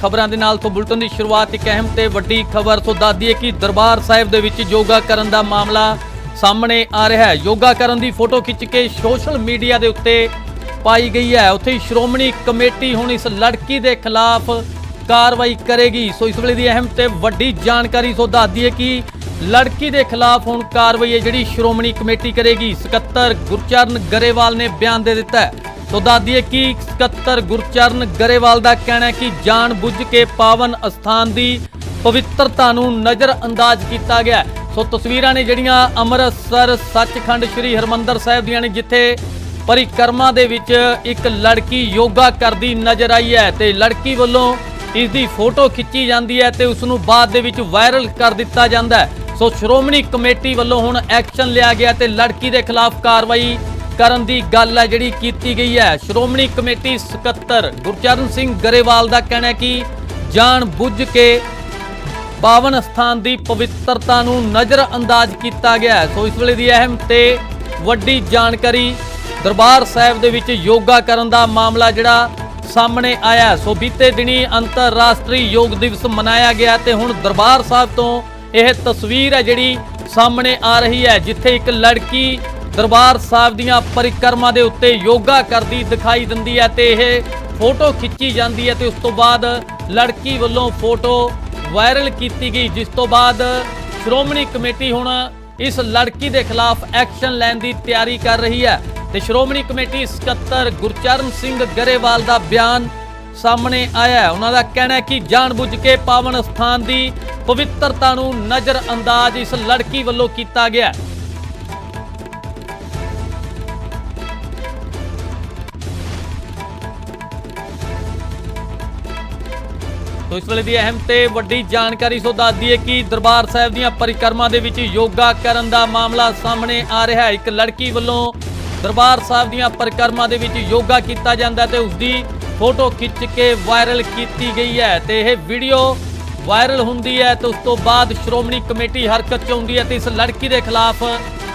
ਖਬਰਾਂ ਦੇ ਨਾਲ ਤੋਂ ਬੁਲਟਨ ਦੀ ਸ਼ੁਰੂਆਤ ਇੱਕ ਅਹਿਮ ਤੇ ਵੱਡੀ ਖਬਰ। ਤੋਂ ਦੱਸਦੀ ਹੈ ਕਿ ਦਰਬਾਰ ਸਾਹਿਬ ਦੇ ਵਿੱਚ ਯੋਗਾ ਕਰਨ ਦਾ ਮਾਮਲਾ ਸਾਹਮਣੇ ਆ ਰਿਹਾ ਹੈ। ਯੋਗਾ ਕਰਨ ਦੀ ਫੋਟੋ ਖਿੱਚ ਕੇ ਸੋਸ਼ਲ ਮੀਡੀਆ ਦੇ ਉੱਤੇ ਪਾਈ ਗਈ ਹੈ। ਉੱਥੇ ਸ਼੍ਰੋਮਣੀ ਕਮੇਟੀ ਹੁਣ ਇਸ ਲੜਕੀ ਦੇ ਖਿਲਾਫ ਕਾਰਵਾਈ ਕਰੇਗੀ। ਸੋ ਇਸ ਵੇਲੇ ਦੀ ਅਹਿਮ ਤੇ ਵੱਡੀ ਜਾਣਕਾਰੀ। ਸੋ ਦੱਸਦੀ ਹੈ ਕਿ ਲੜਕੀ ਦੇ ਖਿਲਾਫ ਹੁਣ ਕਾਰਵਾਈ ਹੈ ਜਿਹੜੀ ਸ਼੍ਰੋਮਣੀ ਕਮੇਟੀ ਕਰੇਗੀ। ਸਕੱਤਰ ਗੁਰਚਰਨ ਗਰੇਵਾਲ ਨੇ ਬਿਆਨ ਦੇ ਦਿੱਤਾ ਹੈ। ਸੋ ਦੱਸਦੀਏ ਕਿ ਸਕੱਤਰ ਗੁਰਚਰਨ ਗਰੇਵਾਲ ਦਾ ਕਹਿਣਾ ਹੈ ਕਿ ਜਾਣ ਬੁੱਝ ਕੇ ਪਾਵਨ ਅਸਥਾਨ ਦੀ ਪਵਿੱਤਰਤਾ ਨੂੰ ਨਜ਼ਰ ਅੰਦਾਜ਼ ਕੀਤਾ ਗਿਆ ਸੋ ਤਸਵੀਰਾਂ ਨੇ ਜਿਹੜੀਆਂ ਅੰਮ੍ਰਿਤਸਰ, ਸੱਚਖੰਡ ਸ੍ਰੀ ਹਰਮੰਦਰ ਸਾਹਿਬ ਦੀਆਂ ਨੇ, ਜਿੱਥੇ ਪਰਿਕਰਮਾ ਦੇ ਵਿੱਚ ਇੱਕ ਲੜਕੀ ਯੋਗਾ ਕਰਦੀ ਨਜ਼ਰ ਆਈ ਹੈ ਤੇ ਲੜਕੀ ਵੱਲੋਂ ਇਸ ਦੀ ਫੋਟੋ ਖਿੱਚੀ ਜਾਂਦੀ ਹੈ ਤੇ ਉਸ ਨੂੰ ਬਾਅਦ ਦੇ ਵਿੱਚ ਵਾਇਰਲ ਕਰ ਦਿੱਤਾ ਜਾਂਦਾ ਹੈ। ਸੋ ਸ਼੍ਰੋਮਣੀ ਕਮੇਟੀ ਵੱਲੋਂ ਹੁਣ ਐਕਸ਼ਨ ਲਿਆ ਗਿਆ ਤੇ ਲੜਕੀ ਦੇ ਖਿਲਾਫ ਕਾਰਵਾਈ ਕਰਨ ਦੀ ਗੱਲ ਹੈ ਜਿਹੜੀ ਕੀਤੀ ਗਈ ਹੈ। ਸ਼੍ਰੋਮਣੀ ਕਮੇਟੀ ਸਕੱਤਰ ਗੁਰਚਰਨ ਸਿੰਘ ਗਰੇਵਾਲ ਦਾ ਕਹਿਣਾ ਹੈ ਕਿ ਜਾਣ ਬੁੱਝ ਕੇ ਪਾਵਨ ਸਥਾਨ ਦੀ ਪਵਿੱਤਰਤਾ ਨੂੰ ਨਜ਼ਰ ਅੰਦਾਜ਼ ਕੀਤਾ ਗਿਆ ਸੋ ਇਸ ਵੇਲੇ ਦੀ ਅਹਿਮ ਤੇ ਵੱਡੀ ਜਾਣਕਾਰੀ ਦਰਬਾਰ ਸਾਹਿਬ ਦੇ ਵਿੱਚ ਯੋਗਾ ਕਰਨ ਦਾ ਮਾਮਲਾ ਜਿਹੜਾ ਸਾਹਮਣੇ ਆਇਆ ਸੋ ਬੀਤੇ ਦਿਨੀ ਅੰਤਰਰਾਸ਼ਟਰੀ ਯੋਗ ਦਿਵਸ ਮਨਾਇਆ ਗਿਆ ਤੇ ਹੁਣ ਦਰਬਾਰ ਸਾਹਿਬ ਤੋਂ ਇਹ ਤਸਵੀਰ ਹੈ ਜਿਹੜੀ ਸਾਹਮਣੇ ਆ ਰਹੀ ਹੈ, ਜਿੱਥੇ ਇੱਕ ਲੜਕੀ ਦਰਬਾਰ ਸਾਹਿਬ ਦੀਆਂ ਪਰਿਕਰਮਾ ਦੇ ਉੱਤੇ ਯੋਗਾ ਕਰਦੀ ਦਿਖਾਈ ਦਿੰਦੀ ਹੈ ਤੇ ਇਹ ਫੋਟੋ ਖਿੱਚੀ ਜਾਂਦੀ ਹੈ ਤੇ ਉਸ ਤੋਂ ਬਾਅਦ ਲੜਕੀ ਵੱਲੋਂ ਫੋਟੋ ਵਾਇਰਲ ਕੀਤੀ ਗਈ, ਜਿਸ ਤੋਂ ਬਾਅਦ ਸ਼੍ਰੋਮਣੀ ਕਮੇਟੀ ਹੁਣ ਇਸ ਲੜਕੀ ਦੇ ਖਿਲਾਫ ਐਕਸ਼ਨ ਲੈਣ ਦੀ ਤਿਆਰੀ ਕਰ ਰਹੀ ਹੈ। ਤੇ ਸ਼੍ਰੋਮਣੀ ਕਮੇਟੀ ਸਕੱਤਰ ਗੁਰਚਰਨ ਸਿੰਘ ਗਰੇਵਾਲ ਦਾ ਬਿਆਨ ਸਾਹਮਣੇ ਆਇਆ ਹੈ। ਉਹਨਾਂ ਦਾ ਕਹਿਣਾ ਹੈ ਕਿ ਜਾਣਬੁੱਝ ਕੇ ਪਾਵਨ ਸਥਾਨ ਦੀ ਪਵਿੱਤਰਤਾ ਨੂੰ ਨਜ਼ਰਅੰਦਾਜ਼ ਇਸ ਲੜਕੀ ਵੱਲੋਂ ਕੀਤਾ ਗਿਆ ਸੋ ਇਸ ਵੇਲੇ ਦੀ ਅਹਿਮ ਤੇ ਵੱਡੀ ਜਾਣਕਾਰੀ, ਸੋ ਦੱਸ ਦਈਏ ਕਿ ਦਰਬਾਰ ਸਾਹਿਬ ਦੀਆਂ ਪਰਿਕਰਮਾ ਦੇ ਵਿੱਚ ਯੋਗਾ ਕਰਨ ਦਾ ਮਾਮਲਾ ਸਾਹਮਣੇ ਆ ਰਿਹਾ ਹੈ। ਇੱਕ ਲੜਕੀ ਵੱਲੋਂ ਦਰਬਾਰ ਸਾਹਿਬ ਦੀਆਂ ਪਰਿਕਰਮਾ ਦੇ ਵਿੱਚ ਯੋਗਾ ਕੀਤਾ ਜਾਂਦਾ ਹੈ ਤੇ ਉਸ ਦੀ ਫੋਟੋ ਖਿੱਚ ਕੇ ਵਾਇਰਲ ਕੀਤੀ ਗਈ ਹੈ ਤੇ ਇਹ ਵੀਡੀਓ ਵਾਇਰਲ ਹੁੰਦੀ ਹੈ ਤੇ ਉਸ ਤੋਂ ਬਾਅਦ ਸ਼੍ਰੋਮਣੀ ਕਮੇਟੀ ਹਰਕਤ ਚ ਆਉਂਦੀ ਹੈ ਤੇ ਇਸ ਲੜਕੀ ਦੇ ਖਿਲਾਫ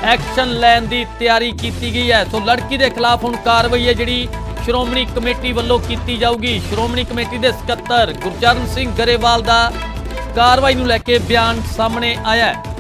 ਐਕਸ਼ਨ ਲੈਣ ਦੀ ਤਿਆਰੀ ਕੀਤੀ ਗਈ ਹੈ। ਸੋ ਲੜਕੀ ਦੇ ਖਿਲਾਫ ਹੁਣ ਕਾਰਵਾਈ ਹੈ ਜਿਹੜੀ ਸ਼੍ਰੋਮਣੀ ਕਮੇਟੀ ਵੱਲੋਂ ਕੀਤੀ ਜਾਊਗੀ। ਸ਼੍ਰੋਮਣੀ ਕਮੇਟੀ ਦੇ ਸਕੱਤਰ ਗੁਰਚਰਨ ਸਿੰਘ ਗਰੇਵਾਲ ਦਾ ਕਾਰਵਾਈ ਨੂੰ ਲੈ ਕੇ ਬਿਆਨ ਸਾਹਮਣੇ ਆਇਆ ਹੈ।